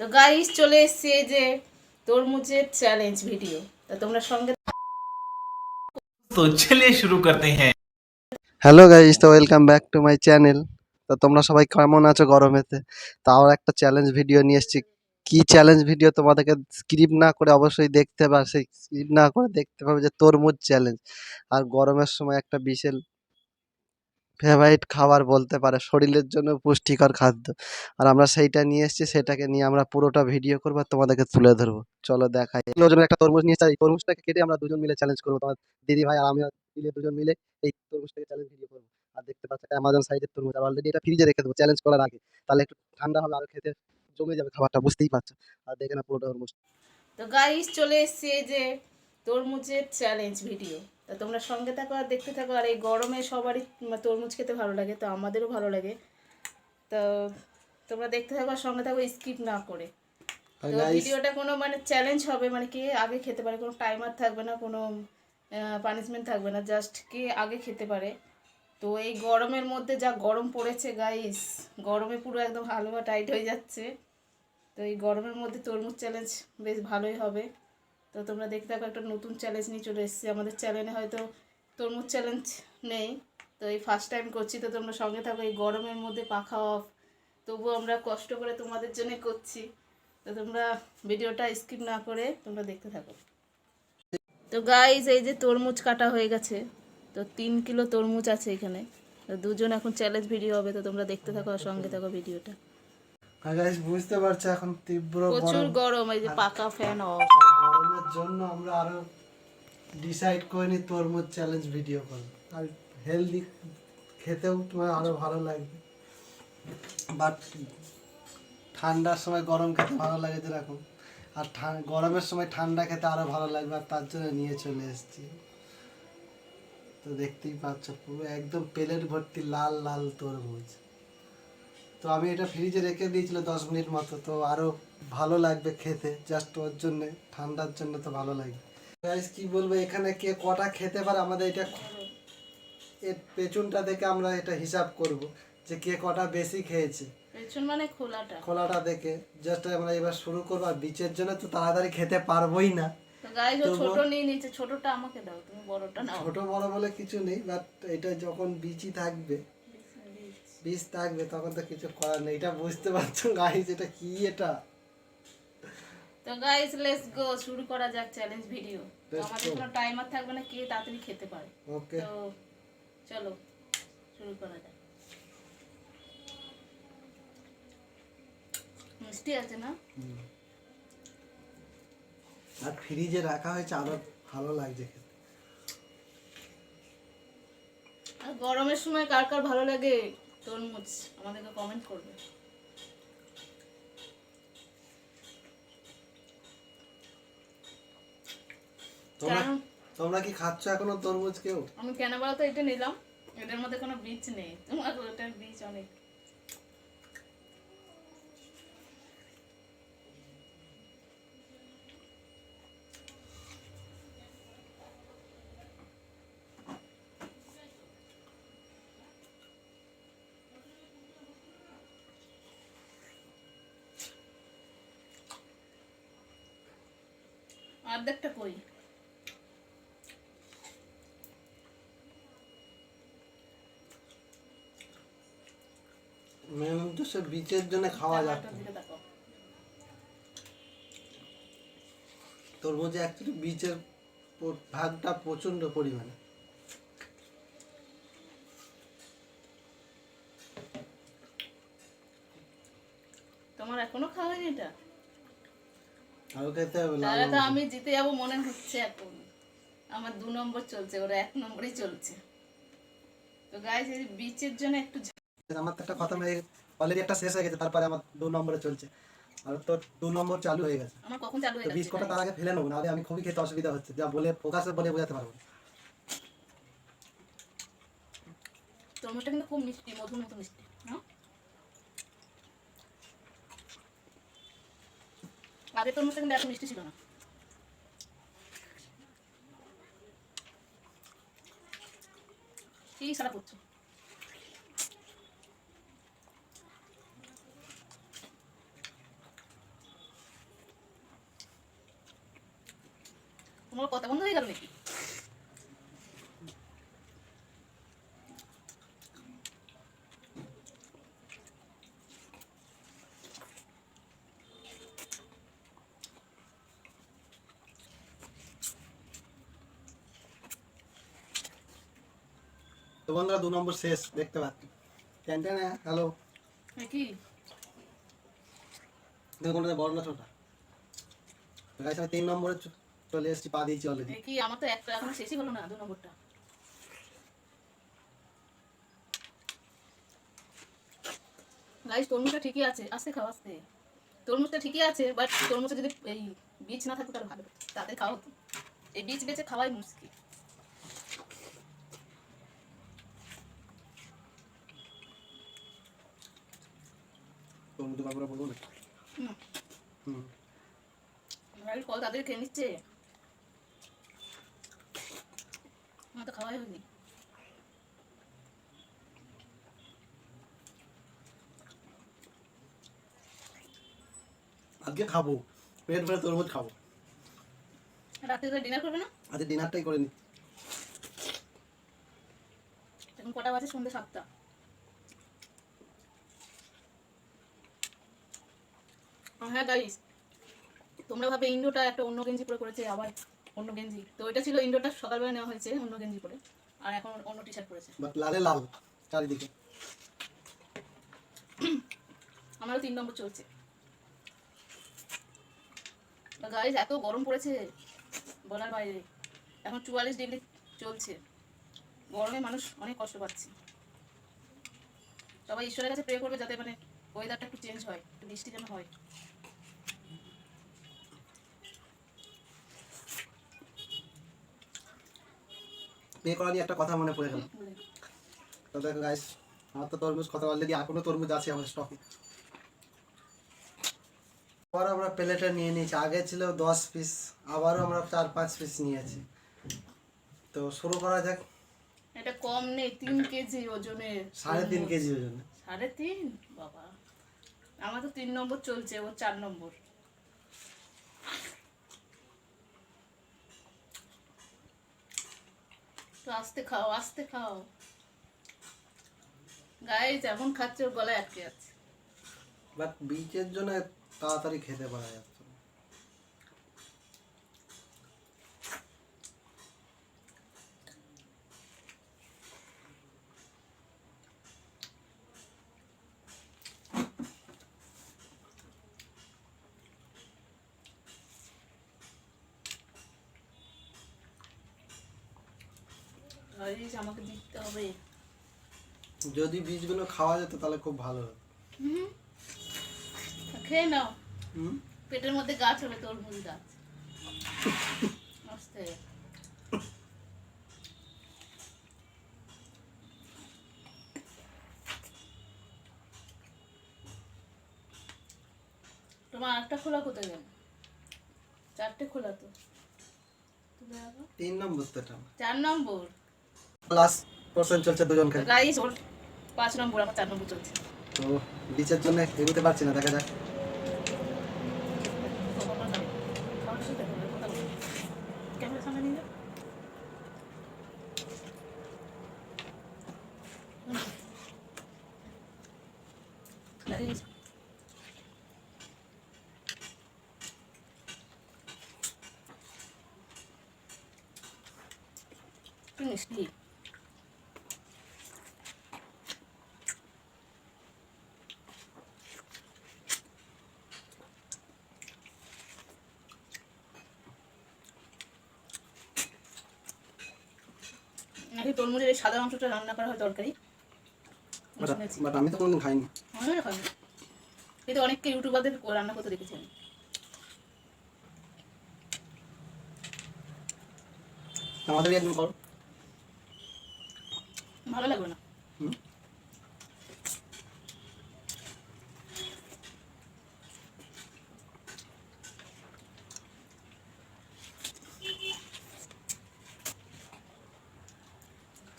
তো গাইস চলে এসছে যে তরমুজের চ্যালেঞ্জ ভিডিও তো তোমরা সঙ্গে তো চলে শুরু করতে হ্যাঁ। হ্যালো গাইস তো welcome back to my channel তো তোমরা সবাই কেমন আছো গরমেতে? তাও একটা চ্যালেঞ্জ ভিডিও নিয়ে এসেছি। কি চ্যালেঞ্জ ভিডিও তোমাদেরকে স্ক্রিপ না করে অবশ্যই দেখতে পাবে সেই স্ক্রিপ না করে দেখতে পাবে যে তরমুজ চ্যালেঞ্জ আর গরমের সময় একটা বিশেষ ফেভারিট খাবার বলতে পারে, শরীরের জন্য পুষ্টিকর খাদ্য। আর আমরা সেইটা নিয়ে এসেছি, সেটাকে নিয়ে আমরা পুরোটা ভিডিও করব আর তোমাদেরকে তুলে ধরবো। চলো দেখাই। জন্য একটা তরমুজ নিয়ে চাই তরমুজটাকে কেটে আমরা দুজন মিলে চ্যালেঞ্জ করব। তোমার দিদি ভাই আর আমি মিলে দুজন মিলে এই তরমুজটাকে চ্যালেঞ্জ ভিডিও করব। আর দেখতে পাচ্ছ অ্যামাজন সাইজের তরমুজ। আর অলরেডি এটা ফ্রিজে রেখে দেবো চ্যালেঞ্জ করার আগে। তাহলে একটু ঠান্ডা হবে, আর খেতে জমে যাবে খাবারটা, বুঝতেই পারছ। আর দেখে না পুরোটা তরমুজ। তো গাইস চলে এসছে যে তরমুজের চ্যালেঞ্জ ভিডিও তা তোমরা সঙ্গে থাকো আর দেখতে থাকো। আর এই গরমে সবারই তরমুজ খেতে ভালো লাগে তো আমাদেরও ভালো লাগে। তো তোমরা দেখতে থাকো আর সঙ্গে থাকো স্কিপ না করে। তো ভিডিওটা কোনো মানে চ্যালেঞ্জ হবে মানে কে আগে খেতে পারে কোনো টাইমার থাকবে না কোনো পানিশমেন্ট থাকবে না জাস্ট কে আগে খেতে পারে। তো এই গরমের মধ্যে যা গরম পড়েছে গাইস গরমে পুরো একদম হালুয়া টাইট হয়ে যাচ্ছে। তো এই গরমের মধ্যে তরমুজ চ্যালেঞ্জ বেশ ভালোই হবে। তো তোমরা দেখতে থাকো, একটা নতুন চ্যালেঞ্জ নিয়ে চলে এসেছি। আমাদের চ্যানেলে হয়তো তরমুজ চ্যালেঞ্জ নেই। তো এই ফার্স্ট টাইম করছি, তো তোমরা সঙ্গে থাকো, এই গরমের মধ্যে পাখা অফ তবুও আমরা কষ্ট করে তোমাদের জন্য করছি। তো তোমরা ভিডিওটা স্কিপ না করে তোমরা দেখতে থাকো। তো গাইজ এই যে তরমুজ কাটা হয়ে গেছে, তো তিন কিলো তরমুজ আছে এখানে। তো দুজন এখন চ্যালেঞ্জ ভিডিও হবে, তো তোমরা দেখতে থাকো আর সঙ্গে থাকো ভিডিওটা guys, বুঝতে পারছ এখন তীব্র প্রচুর গরম এই যে পাকা ফ্যান অফ গরমের জন্য আমরা আরও ডিসাইড করিনি তরমুজ চ্যালেঞ্জ ভিডিও করব আর হেলদি খেতেও তোমার আরও ভালো লাগবে। বাট ঠান্ডার সময় গরম খেতে ভালো লাগে যেরকম আর গরমের সময় ঠান্ডা খেতে আরও ভালো লাগবে আর তার জন্য নিয়ে চলে এসেছি। তো দেখতেই পাচ্ছ পুরো একদম প্লেট ভর্তি লাল লাল তরমুজ। তো আমি এটা ফ্রিজে রেখে দিয়েছিল দশ মিনিট মতো তো আরও ভালো লাগবে খেতে জাস্ট ওর জন্য ঠান্ডার জন্য তো ভালো লাগবে গাইস কি বলব এখানে কে কটা খেতে পারে আমাদের এটা এর পেছনটা দেখে আমরা এটা হিসাব করব যে কে কটা বেশি খেয়েছে। পেছন মানে খোলাটা। খোলাটা দেখে জাস্ট আমরা এবার শুরু করব আর বিচের জন্য তো তাড়াতাড়ি খেতে পারবোই না। তো গাইজ ও ছোট নিয়ে নিচ্ছে ছোটটা আমাকে দাও তুমি বড়টা নাও। ছোট বড় বলে কিছু নেই বাট এটা যখন বিচি থাকবে বীজ থাকবে তখন তো কিছু করার নেই। এটা বুঝতে পারছ গাইস এটা কি এটা? তো গাইজ লেটস গো শুরু করা যাক চ্যালেঞ্জ ভিডিও আমাদের. কোনো টাইমার থাকবে না কে তাড়াতাড়ি খেতে পারে। ওকে তো চলো শুরু করা যাক। মিষ্টি আছে না? আর ফ্রিজে রাখা হয়েছে আরও ভালো লাগছে খেতে। আর গরমের সময় কার কার ভালো লাগে? তরমুজ আমাদেরকে কমেন্ট করবে। তোমরা কি খাচ্ছ এখনও তরমুজ কেউ? আমি কেন বলতো এটা নিলাম। এটার মধ্যে কোনো বীজ নেই। তোমার ওটার বীজ অনেক। অর্ধেকটা কই মেন উদ্দেশ্য বিচের জন্য খাওয়া যাচ্ছে। তরমুজে অ্যাকচুয়ালি বীজের ভাগটা প্রচণ্ড পরিমাণে। তোমার এখনও খাওয়া হয়নি এটা? তাহলে তো আমি জিতে যাব মনে হচ্ছে এখন। আমার দু নম্বর চলছে ওরা এক নম্বরই চলছে। তো গাইজ এই বিচের জন্য একটু আমার তো একটা কথা অলরেডি একটা শেষ হয়ে গেছে তারপরে আমার দু নম্বরে চলছে। আর তোর দু নম্বর চালু হয়ে গেছে। আমার কখন চালু হয়ে যাচ্ছে তার আগে ফেলে নেব নাহলে আমি খুবই খেতে অসুবিধা হচ্ছে। যা বলে প্রকাশে বলে বোঝাতে পারব টমেটো কিন্তু খুব মিষ্টি মধুর মতো মিষ্টি না? আগে তরমুজটা কিন্তু এত মিষ্টি ছিল না। কি সারা করছ তোমার কথা বন্ধ হয়ে গেল নাকি তো বন্ধুরা দু নম্বর শেষ দেখতে পাচ্ছি। ক্যান্টিনে হ্যালো। কি কোনটা বড় না ছোটা। গাইস আমি তিন নম্বরে চলে এসেছি পা দিয়েছি অলরেডি কি আমার তো একটা এখনও শেষই হলো না দু নম্বরটা। গাইস তরমুজটা ঠিকই আছে। আস্তে খাও আস্তে। তরমুজটা ঠিকই আছে বাট তরমুজে যদি এই বীজ না থাকতো তাহলে ভালো। তাতে খাও তো এই বীজ বেচে খাওয়াই মুশকিল। মধ্যে বলব না হুম হুম কল তাদের খেয়ে নিচ্ছে। আমার তো খাওয়াই হয়নি। আজকে খাব। পেট ভরে তরমুজ খাব। রাত্রে ডিনার করবে না? আজকে ডিনারটাই করে নি। এখন কটা বাজে? সন্ধ্যে সাতটা। হ্যাঁ গাইস তোমরা ভাবে ইন্ডোটা একটা অন্য গেঞ্জি পরে করেছে আবার অন্য গেঞ্জি। তো এটা ছিল ইন্ডোটা সকালবেলা নেওয়া হয়েছে অন্য গেঞ্জি পরে আর এখন অন্য টি শার্ট পরেছে লালে লাল চারিদিকে। আমারও তিন নম্বর চলছে। গাইস এত গরম পড়েছে বলার বাইরে। এখন চুয়াল্লিশ ডিগ্রি চলছে। গরমে মানুষ অনেক কষ্ট পাচ্ছে। সবাই ঈশ্বরের কাছে প্রে করবে যাতে মানে ওয়েদারটা একটু চেঞ্জ হয় একটু বৃষ্টি যেন হয়। পে করা নিয়ে একটা কথা মনে পড়ে গেল। তো দেখো গাইস আমার তো তরমুজ কথা অলরেডি এখনও তরমুজ আছে আমার স্টকে আবার আমরা প্লেটে নিয়ে নিয়েছি। আগে ছিল দশ পিস আবারও আমরা চার পাঁচ পিস নিয়েছি। তো শুরু করা যাক। এটা কম নেই তিন কেজি ওজনের। সাড়ে তিন কেজি ওজন সাড়ে তিন? বাবা। আমার তো তিন নম্বর চলছে, ও চার নম্বর। তো আস্তে খাও আস্তে খাও। গায়ে যেমন খাচ্ছে ওর গলায় আটকে আছে বাট বিচের জন্য তাড়াতাড়ি খেতে পারা যাচ্ছে। গাইস আমাকে দিতে হবে। যদি বীজগুলো খাওয়া যেত তাহলে খুব ভালো হতো। খেয়ে নাও। পেটের মধ্যে গাছ হবে তোর মুল গাছ। আস্তে। তোমার আটটা খোলা কোথায় গেল? চারটে খোলা তো। তিন নম্বর তো চার নম্বর? লাস্ট পোর্শন চলছে দুজন খাই গাইস ওর পাঁচ নম্বর আমার চার নম্বর চলছে। তো বিচের জন্য এগোতে পারছি না দেখা যাক। ক্যামেরা সামনে নাকি তরমুজের এই সাদা অংশটা রান্না করা হয় তরকারি। বাট আমি তো কোনোদিন খাইনি। অনেক হয় কিন্তু অনেককে ইউটিউবারদের রান্না করতে দেখেছি আমি। আমাদের একদিন কর। ভালো লাগবে না। হুম?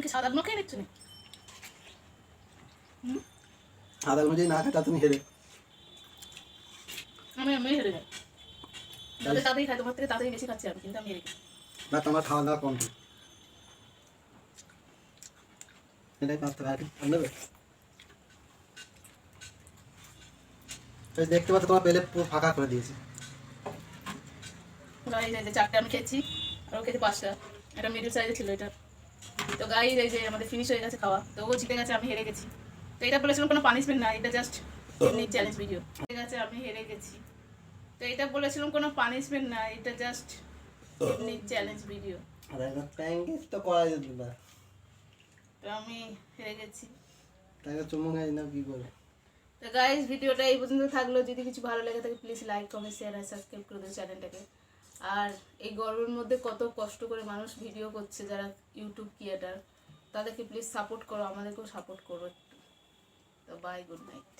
তুমি কি সাদা গুলো খেয়ে নিচ্ছ নাকি? আধা অনুযায়ী না খাই তা তুমি হেরে আমি আমি হেরে যাই। যাদের তাড়াতাড়ি খাই তোমার থেকে তাড়াতাড়ি বেশি খাচ্ছি আমি কিন্তু আমি হেরে। বা তোমার খাওয়া দাওয়া কমপ্লিট। এটাই পাঁচটা আর কি নেবে এই দেখতে পাচ্ছ তোমার পেলে পুরো ফাঁকা করে দিয়েছে। চারটে আমি খেয়েছি আর ও খেয়েছে পাঁচটা। এটা মিডিল সাইজে ছিল এটা। তো গাইজ এই যে আমাদের ফিনিশ হয়ে গেছে খাওয়া তো ও জিতে গেছে আমি হেরে গেছি। তো এটা বলেছিলাম কোনো পানিশমেন্ট না এটা জাস্ট এমনি চ্যালেঞ্জ ভিডিও ঠিক আছে আমি হেরে গেছি। তো এটা বলেছিলাম কোনো পানিশমেন্ট না এটা জাস্ট এমনি চ্যালেঞ্জ ভিডিও আর তো করা যেত না। তো আমি হেরে গেছি। তাকে চুমু খাই না কি করে? তো গাইজ ভিডিওটা এই পর্যন্ত থাকল। যদি কিছু ভালো লেগে থাকে প্লিজ লাইক কমেন্ট শেয়ার আর সাবস্ক্রাইব করে দেবে চ্যানেলটাকে আর এই গরমের মধ্যে কত কষ্ট করে মানুষ ভিডিও করছে যারা ইউটিউব ক্রিয়েটার তাদেরকে প্লিজ সাপোর্ট করো, আমাদেরকেও সাপোর্ট করো একটু। তো বাই গুড নাইট